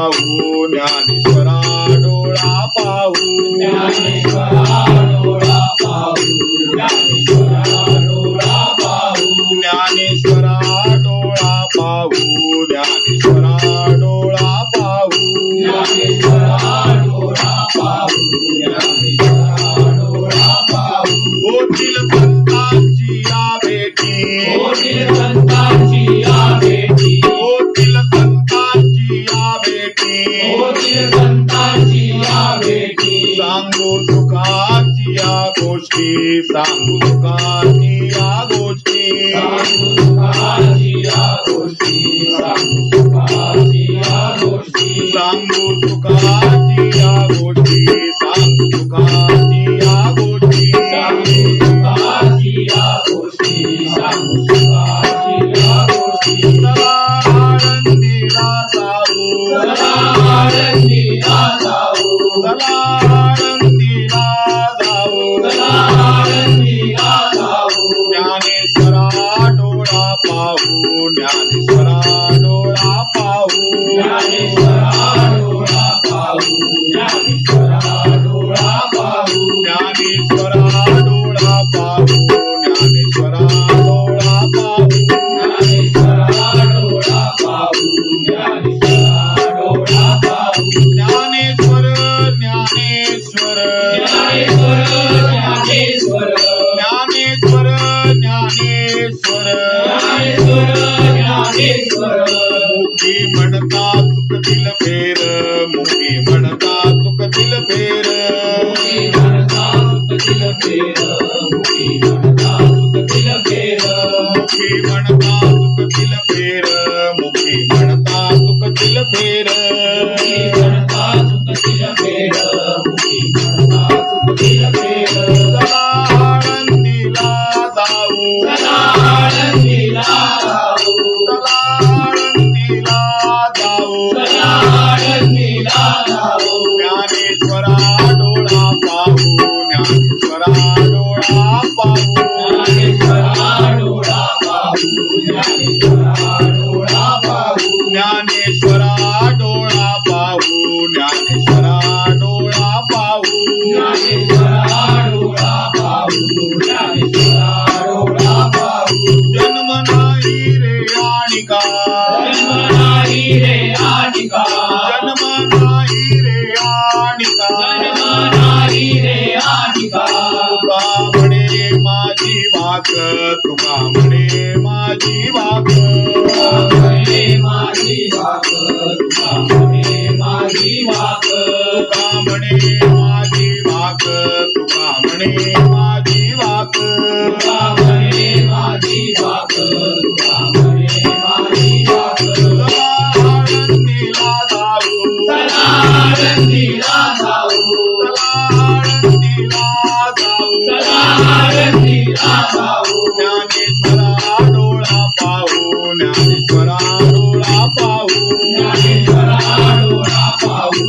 पाहू, ज्ञानेश्वरा डोळा पाहू. ज्ञानेश्वरा डोळा पाहू, ज्ञानेश्वरा डोळा पाहू. ज्ञानेश्वरा डोळा पाहू ज्ञानेश्वरा डोळा पाहू ज्ञानेश्वरा डोळा पाहू ज्ञानेश्वरा डोळा पाहू होतील संतांची या भेटी. कोटी भेटी कोटी संतांची या भेटी सांगू सुखाची या गोष्टी सांगू सुखाची या गोष्टी सांगू सुखाची या गोष्टी सांगू सुखाची या गोष्टी सांगू सुखाची या गोष्टी सांगू सुखाची या गोष्टी सांगू सुखाची या गोष्टी सांगू सुखाची ज्ञानेश्वरा डोळा पाहू ज्ञान பேர முக்கி மடந்தா துக்கத்தில் பேர ज्ञानेश्वरा तुका म्हणे माझी वाक तुका म्हणे माझी वाक. माझी वाक तुका म्हणे आरतीला जाऊ चला आरतीला जाऊ ज्ञानेश्वरा डोळा पाहू ज्ञानेश्वरा डोळा पाहू ज्ञानेश्वरा डोळा पाहू.